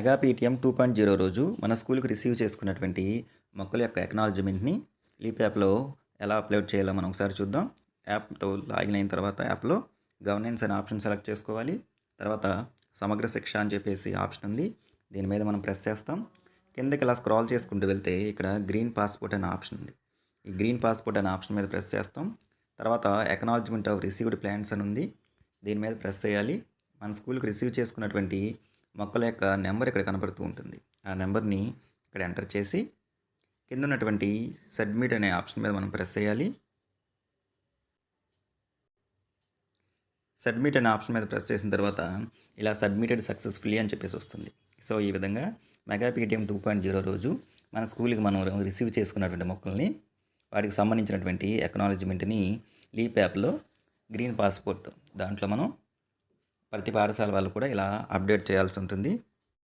Mega PTM two point zero రోజు మన స్కూల్కి రిసీవ్ చేసుకున్నటువంటి మొక్కల యొక్క ఎకనాలజీమెంట్ని లీప్ యాప్లో ఎలా అప్లోడ్ చేయాలో మనం ఒకసారి చూద్దాం. యాప్తో లాగిన్ అయిన తర్వాత యాప్లో గవర్నెన్స్ అనే ఆప్షన్ సెలెక్ట్ చేసుకోవాలి. తర్వాత సమగ్ర శిక్ష అని చెప్పేసి ఆప్షన్ ఉంది. దీని మీద మనం ప్రెస్ చేస్తాం. కిందకి ఇలా స్క్రాల్ చేసుకుంటూ వెళ్తే ఇక్కడ గ్రీన్ పాస్పోర్ట్ అనే ఆప్షన్ ఉంది. ఈ గ్రీన్ పాస్పోర్ట్ అనే ఆప్షన్ మీద ప్రెస్ చేస్తాం. తర్వాత ఎకనాలజ్మెంట్ ఆఫ్ రిసీవ్డ్ ప్లాన్స్ అని ఉంది. దీని మీద ప్రెస్ చేయాలి. మన స్కూల్కి రిసీవ్ చేసుకున్నటువంటి మొక్కల యొక్క నెంబర్ ఇక్కడ కనబడుతూ ఉంటుంది. ఆ నెంబర్ని ఇక్కడ ఎంటర్ చేసి కింద ఉన్నటువంటి సబ్మిట్ అనే ఆప్షన్ మీద మనం ప్రెస్ చేయాలి. సబ్మిట్ అనే ఆప్షన్ మీద ప్రెస్ చేసిన తర్వాత ఇలా సబ్మిటెడ్ సక్సెస్ఫుల్లీ అని చెప్పేసి వస్తుంది. సో ఈ విధంగా mega PTM two point zero రోజు మన స్కూల్కి మనం రిసీవ్ చేసుకున్నటువంటి మొక్కల్ని వాటికి సంబంధించినటువంటి ఎక్నాలజీమెంట్ని లీప్ యాప్లో గ్రీన్ పాస్పోర్ట్ దాంట్లో మనం ప్రతి పాఠశాల వాళ్ళు కూడా ఇలా అప్డేట్ చేయాల్సి ఉంటుంది.